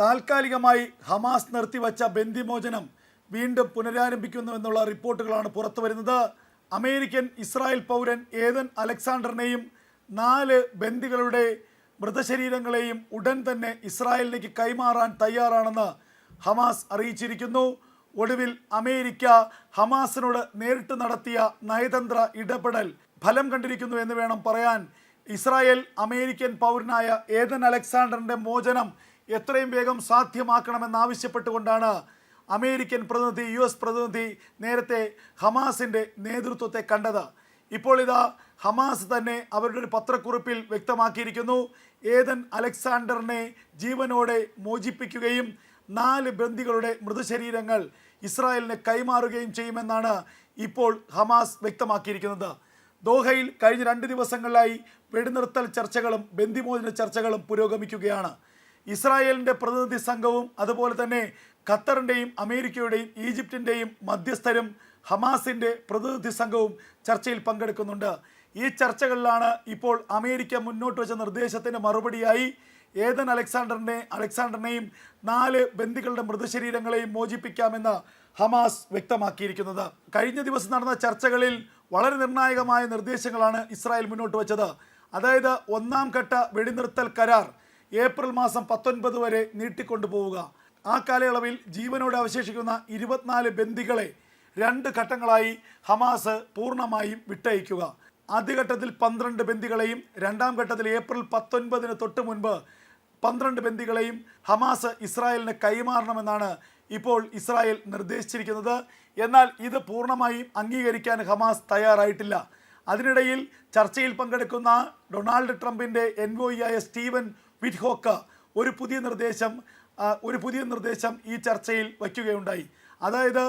താൽക്കാലികമായി ഹമാസ് നിർത്തിവച്ച ബന്ദിമോചനം വീണ്ടും പുനരാരംഭിക്കുന്നു എന്നുള്ള റിപ്പോർട്ടുകളാണ് പുറത്തു വരുന്നത്. അമേരിക്കൻ ഇസ്രായേൽ പൗരൻ ഏതൻ അലക്സാണ്ടറിനെയും നാല് ബന്ദികളുടെ മൃതശരീരങ്ങളെയും ഉടൻ തന്നെ ഇസ്രായേലിലേക്ക് കൈമാറാൻ തയ്യാറാണെന്ന് ഹമാസ് അറിയിച്ചിരിക്കുന്നു. ഒടുവിൽ അമേരിക്ക ഹമാസിനോട് നേരിട്ട് നടത്തിയ നയതന്ത്ര ഇടപെടൽ ഫലം കണ്ടിരിക്കുന്നു എന്ന് വേണം പറയാൻ. ഇസ്രായേൽ അമേരിക്കൻ പൗരനായ ഏതൻ അലക്സാണ്ടറിന്റെ മോചനം എത്രയും വേഗം സാധ്യമാക്കണമെന്നാവശ്യപ്പെട്ടുകൊണ്ടാണ് അമേരിക്കൻ പ്രതിനിധി യു എസ് പ്രതിനിധി നേരത്തെ ഹമാസിന്റെ നേതൃത്വത്തെ കണ്ടത്. ഇപ്പോൾ ഇതാ ഹമാസ് തന്നെ അവരുടെ ഒരു പത്രക്കുറിപ്പിൽ വ്യക്തമാക്കിയിരിക്കുന്നു. ഏതൻ അലക്സാണ്ടറിനെ ജീവനോടെ മോചിപ്പിക്കുകയും നാല് ബന്ദികളുടെ മൃതശരീരങ്ങൾ ഇസ്രായേലിന് കൈമാറുകയും ചെയ്യുമെന്നാണ് ഇപ്പോൾ ഹമാസ് വ്യക്തമാക്കിയിരിക്കുന്നത്. ദോഹയിൽ കഴിഞ്ഞ രണ്ട് ദിവസങ്ങളിലായി വെടിനിർത്തൽ ചർച്ചകളും ബന്ദിമോചന ചർച്ചകളും പുരോഗമിക്കുകയാണ്. ഇസ്രായേലിന്റെ പ്രതിനിധി സംഘവും അതുപോലെ തന്നെ ഖത്തറിന്റെയും അമേരിക്കയുടെയും ഈജിപ്തിന്റെയും മധ്യസ്ഥരും ഹമാസിന്റെ പ്രതിനിധി സംഘവും ചർച്ചയിൽ പങ്കെടുക്കുന്നുണ്ട്. ഈ ചർച്ചകളിലാണ് ഇപ്പോൾ അമേരിക്ക മുന്നോട്ട് വെച്ച നിർദ്ദേശത്തിന് മറുപടിയായി ഏതൻ അലക്സാണ്ടറിനെ അലക്സാണ്ടറിനെയും നാല് ബന്ദികളുടെ മൃതശരീരങ്ങളെയും മോചിപ്പിക്കാമെന്ന് ഹമാസ് വ്യക്തമാക്കിയിരിക്കുന്നത്. കഴിഞ്ഞ ദിവസം നടന്ന ചർച്ചകളിൽ വളരെ നിർണായകമായ നിർദ്ദേശങ്ങളാണ് ഇസ്രായേൽ മുന്നോട്ട് വെച്ചത്. അതായത് ഒന്നാം ഘട്ട വെടിനിർത്തൽ കരാർ ഏപ്രിൽ മാസം പത്തൊൻപത് വരെ നീട്ടിക്കൊണ്ടുപോവുക. ആ കാലയളവിൽ ജീവനോടെ അവശേഷിക്കുന്ന ഇരുപത്തിനാല് ബന്ദികളെ രണ്ട് ഘട്ടങ്ങളായി ഹമാസ് പൂർണമായും വിട്ടയക്കുക. ആദ്യഘട്ടത്തിൽ പന്ത്രണ്ട് ബന്ദികളെയും രണ്ടാം ഘട്ടത്തിൽ ഏപ്രിൽ പത്തൊൻപതിന് തൊട്ട് മുൻപ് പന്ത്രണ്ട് ബന്ദികളെയും ഹമാസ് ഇസ്രായേലിന് കൈമാറണമെന്നാണ് ഇപ്പോൾ ഇസ്രായേൽ നിർദ്ദേശിച്ചിരിക്കുന്നത്. എന്നാൽ ഇത് പൂർണമായും അംഗീകരിക്കാൻ ഹമാസ് തയ്യാറായിട്ടില്ല. അതിനിടയിൽ ചർച്ചയിൽ പങ്കെടുക്കുന്ന ഡൊണാൾഡ് ട്രംപിന്റെ എൻവോയിയായ സ്റ്റീവൻ വിറ്റ്ഹോക്ക ഒരു പുതിയ നിർദ്ദേശം ഒരു പുതിയ നിർദ്ദേശം ഈ ചർച്ചയിൽ വയ്ക്കുകയുണ്ടായി. അതായത്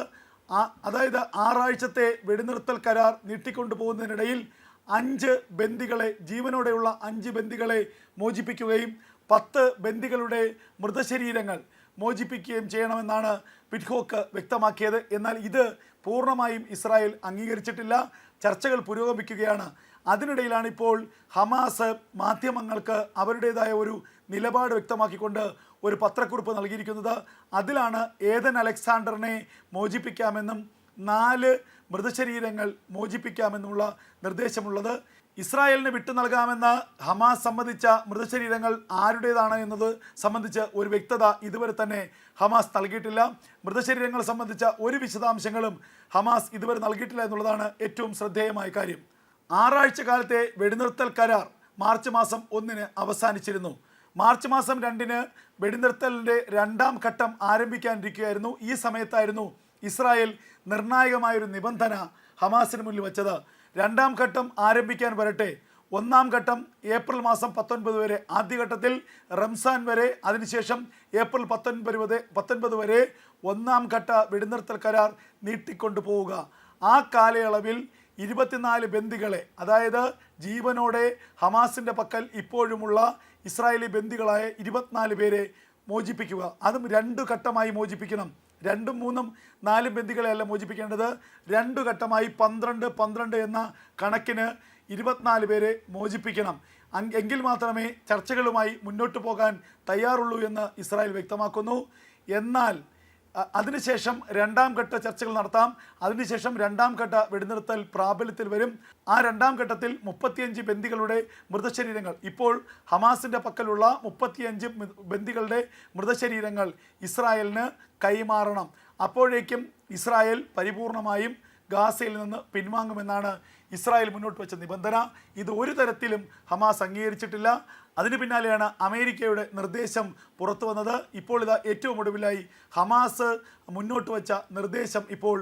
അതായത് ആറാഴ്ചത്തെ വെടിനിർത്തൽ കരാർ നീട്ടിക്കൊണ്ടുപോകുന്നതിനിടയിൽ അഞ്ച് ബന്ദികളെ ജീവനോടെയുള്ള അഞ്ച് ബന്ദികളെ മോചിപ്പിക്കുകയും പത്ത് ബന്ദികളുടെ മൃതശരീരങ്ങൾ മോചിപ്പിക്കുകയും ചെയ്യണമെന്നാണ് പിറ്റ്ഹോക്ക് വ്യക്തമാക്കിയത്. എന്നാൽ ഇത് പൂർണമായും ഇസ്രായേൽ അംഗീകരിച്ചിട്ടില്ല. ചർച്ചകൾ പുരോഗമിക്കുകയാണ്. അതിനിടയിലാണ് ഇപ്പോൾ ഹമാസ് മാധ്യമങ്ങൾക്ക് അവരുടേതായ ഒരു നിലപാട് വ്യക്തമാക്കിക്കൊണ്ട് ഒരു പത്രക്കുറിപ്പ് നൽകിയിരിക്കുന്നത്. അതിലാണ് ഏതൻ അലക്സാണ്ടറിനെ മോചിപ്പിക്കാമെന്നും നാല് മൃതശരീരങ്ങൾ മോചിപ്പിക്കാമെന്നുള്ള നിർദ്ദേശമുള്ളത്. ഇസ്രായേലിന് വിട്ടു നൽകാമെന്ന് ഹമാസ് സമ്മതിച്ച മൃതശരീരങ്ങൾ ആരുടേതാണ് എന്നത് സംബന്ധിച്ച് ഒരു വ്യക്തത ഇതുവരെ തന്നെ ഹമാസ് നൽകിയിട്ടില്ല. മൃതശരീരങ്ങൾ സംബന്ധിച്ച ഒരു വിശദാംശങ്ങളും ഹമാസ് ഇതുവരെ നൽകിയിട്ടില്ല എന്നുള്ളതാണ് ഏറ്റവും ശ്രദ്ധേയമായ കാര്യം. ആറാഴ്ച കാലത്തെ വെടിനിർത്തൽ കരാർ മാർച്ച് മാസം ഒന്നിന് അവസാനിച്ചിരുന്നു. മാർച്ച് മാസം രണ്ടിന് വെടിനിർത്തലിന്റെ രണ്ടാം ഘട്ടം ആരംഭിക്കാനിരിക്കുകയായിരുന്നു. ഈ സമയത്തായിരുന്നു ഇസ്രായേൽ നിർണായകമായൊരു നിബന്ധന ഹമാസിന് മുന്നിൽ വച്ചത്. രണ്ടാം ഘട്ടം ആരംഭിക്കാൻ വരട്ടെ. ഒന്നാം ഘട്ടം ഏപ്രിൽ മാസം പത്തൊൻപത് വരെ. ആദ്യഘട്ടത്തിൽ റംസാൻ വരെ. അതിനുശേഷം ഏപ്രിൽ പത്തൊൻപത് പത്തൊൻപത് വരെ ഒന്നാം ഘട്ട വെടിനിർത്തൽ കരാർ നീട്ടിക്കൊണ്ടു പോവുക ആ കാലയളവിൽ ഇരുപത്തിനാല് ബന്ദികളെ അതായത് ജീവനോടെ ഹമാസിന്റെ പക്കൽ ഇപ്പോഴുമുള്ള ഇസ്രായേലി ബന്ദികളായ ഇരുപത്തിനാല് പേരെ മോചിപ്പിക്കുക. അതും രണ്ട് ഘട്ടമായി മോചിപ്പിക്കണം. രണ്ടും മൂന്നും നാലും ബന്ദികളെയല്ല മോചിപ്പിക്കേണ്ടത്. രണ്ട് ഘട്ടമായി പന്ത്രണ്ട് പന്ത്രണ്ട് എന്ന കണക്കിന് ഇരുപത്തിനാല് പേരെ മോചിപ്പിക്കണം. എങ്കിൽ മാത്രമേ ചർച്ചകളുമായി മുന്നോട്ട് പോകാൻ തയ്യാറുള്ളൂ എന്ന് ഇസ്രായേൽ വ്യക്തമാക്കുന്നു. എന്നാൽ അതിനുശേഷം രണ്ടാം ഘട്ട ചർച്ചകൾ നടത്താം. അതിനുശേഷം രണ്ടാം ഘട്ട വെടിനിർത്തൽ പ്രാബല്യത്തിൽ വരും. ആ രണ്ടാം ഘട്ടത്തിൽ മുപ്പത്തിയഞ്ച് ബന്ദികളുടെ മൃതശരീരങ്ങൾ. ഇപ്പോൾ ഹമാസിന്റെ പക്കലുള്ള മുപ്പത്തിയഞ്ച് ബന്ദികളുടെ മൃതശരീരങ്ങൾ ഇസ്രായേലിന് കൈമാറണം. അപ്പോഴേക്കും ഇസ്രായേൽ പരിപൂർണമായും ഗാസയിൽ നിന്ന് പിൻവാങ്ങുമെന്നാണ് ഇസ്രായേൽ മുന്നോട്ട് വെച്ച നിബന്ധന. ഇത് ഒരു തരത്തിലും ഹമാസ് അംഗീകരിച്ചിട്ടില്ല. അതിന് പിന്നാലെയാണ് അമേരിക്കയുടെ നിർദ്ദേശം പുറത്തു വന്നത്. ഇപ്പോൾ ഇതാ ഏറ്റവും ഒടുവിലായി ഹമാസ് മുന്നോട്ട് വെച്ച നിർദ്ദേശം ഇപ്പോൾ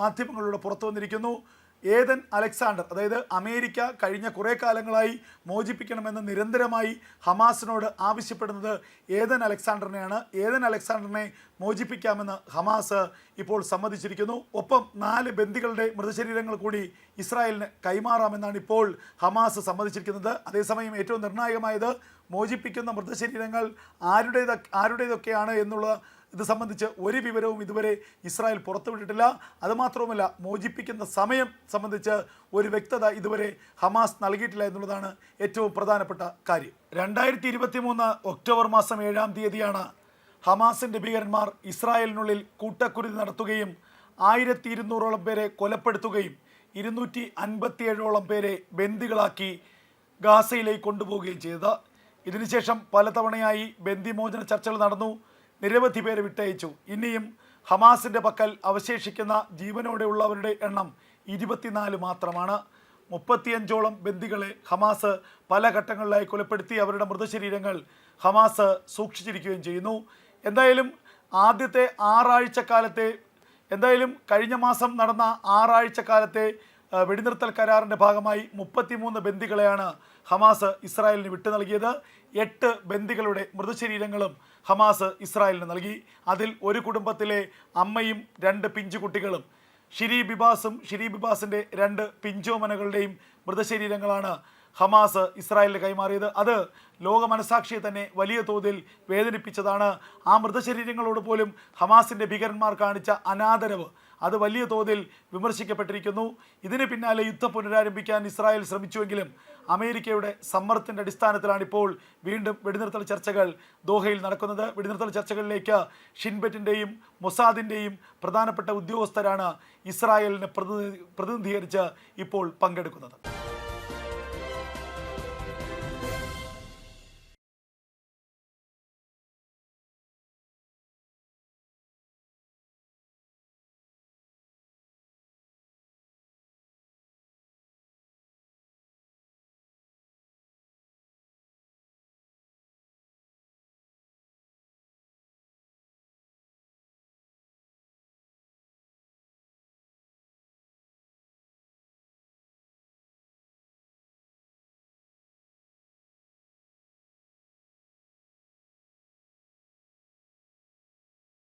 മാധ്യമങ്ങളിലൂടെ പുറത്തു വന്നിരിക്കുന്നു. ഏതൻ അലക്സാണ്ടർ അതായത് അമേരിക്ക കഴിഞ്ഞ കുറേ കാലങ്ങളായി മോചിപ്പിക്കണമെന്ന് നിരന്തരമായി ഹമാസിനോട് ആവശ്യപ്പെടുന്നത് ഏതൻ അലക്സാണ്ടറിനെയാണ്. ഏതൻ അലക്സാണ്ടറിനെ മോചിപ്പിക്കാമെന്ന് ഹമാസ് ഇപ്പോൾ സമ്മതിച്ചിരിക്കുന്നു. ഒപ്പം നാല് ബന്ദികളുടെ മൃതശരീരങ്ങൾ കൂടി ഇസ്രായേലിന് കൈമാറാമെന്നാണ് ഇപ്പോൾ ഹമാസ് സമ്മതിച്ചിരിക്കുന്നത്. അതേസമയം ഏറ്റവും നിർണായകമായത് മോചിപ്പിക്കുന്ന മൃതശരീരങ്ങൾ ആരുടേതൊക്കെ ആരുടേതൊക്കെയാണ് എന്നുള്ള ഇത് സംബന്ധിച്ച് ഒരു വിവരവും ഇതുവരെ ഇസ്രായേൽ പുറത്തുവിട്ടിട്ടില്ല. അതുമാത്രവുമല്ല മോചിപ്പിക്കുന്ന സമയം സംബന്ധിച്ച് ഒരു വ്യക്തത ഇതുവരെ ഹമാസ് നൽകിയിട്ടില്ല എന്നുള്ളതാണ് ഏറ്റവും പ്രധാനപ്പെട്ട കാര്യം. രണ്ടായിരത്തി ഇരുപത്തി മൂന്ന് ഒക്ടോബർ മാസം ഏഴാം തീയതിയാണ് ഹമാസിന്റെ ഭീകരന്മാർ ഇസ്രായേലിനുള്ളിൽ കൂട്ടക്കുരുതി നടത്തുകയും ആയിരത്തി ഇരുന്നൂറോളം പേരെ കൊലപ്പെടുത്തുകയും ഇരുന്നൂറ്റി അൻപത്തിയേഴോളം പേരെ ബന്ദികളാക്കി ഗാസയിലേക്ക് കൊണ്ടുപോവുകയും ചെയ്തത്. ഇതിനുശേഷം പലതവണയായി ബന്ദിമോചന ചർച്ചകൾ നടന്നു. നിരവധി പേരെ വിട്ടയച്ചു. ഇനിയും ഹമാസിന്റെ പക്കൽ അവശേഷിക്കുന്ന ജീവനോടെയുള്ളവരുടെ എണ്ണം ഇരുപത്തിനാല് മാത്രമാണ്. മുപ്പത്തിയഞ്ചോളം ബന്ദികളെ ഹമാസ് പല ഘട്ടങ്ങളിലായി കൊലപ്പെടുത്തി അവരുടെ മൃതശരീരങ്ങൾ ഹമാസ് സൂക്ഷിച്ചിരിക്കുകയും ചെയ്യുന്നു. എന്തായാലും ആദ്യത്തെ ആറാഴ്ച കാലത്തെ എന്തായാലും കഴിഞ്ഞ മാസം നടന്ന ആറാഴ്ച കാലത്തെ വെടിനിർത്തൽ കരാറിന്റെ ഭാഗമായി മുപ്പത്തിമൂന്ന് ബന്ദികളെയാണ് ഹമാസ് ഇസ്രായേലിന് വിട്ടു നൽകിയത് എട്ട് ബന്ദികളുടെ മൃതശരീരങ്ങളും ഹമാസ് ഇസ്രായേലിന് നൽകി. അതിൽ ഒരു കുടുംബത്തിലെ അമ്മയും രണ്ട് പിഞ്ചുകുട്ടികളും ഷിരി ബിബാസും ഷിരി ബിബാസിന്റെ രണ്ട് പിഞ്ചോമനകളുടെയും മൃതശരീരങ്ങളാണ് ഹമാസ് ഇസ്രായേലിന് കൈമാറിയത്. അത് ലോക മനസാക്ഷിയെ തന്നെ വലിയ തോതിൽ വേദനിപ്പിച്ചതാണ്. ആ മൃതശരീരങ്ങളോട് പോലും ഹമാസിന്റെ ഭീകരന്മാർ കാണിച്ച അനാദരവ് അത് വലിയ തോതിൽ വിമർശിക്കപ്പെട്ടിരിക്കുന്നു. ഇതിന് പിന്നാലെ യുദ്ധം പുനരാരംഭിക്കാൻ ഇസ്രായേൽ ശ്രമിച്ചുവെങ്കിലും അമേരിക്കയുടെ സമ്മർദ്ദത്തിന്റെ അടിസ്ഥാനത്തിലാണ് ഇപ്പോൾ വീണ്ടും വെടിനിർത്തൽ ചർച്ചകൾ ദോഹയിൽ നടക്കുന്നത്. വെടിനിർത്തൽ ചർച്ചകളിലേക്ക് ഷിൻബെറ്റിന്റെയും മൊസാദിന്റെയും പ്രധാനപ്പെട്ട ഉദ്യോഗസ്ഥരാണ് ഇസ്രായേലിനെ പ്രതിനിധീകരിച്ച് ഇപ്പോൾ പങ്കെടുക്കുന്നത്.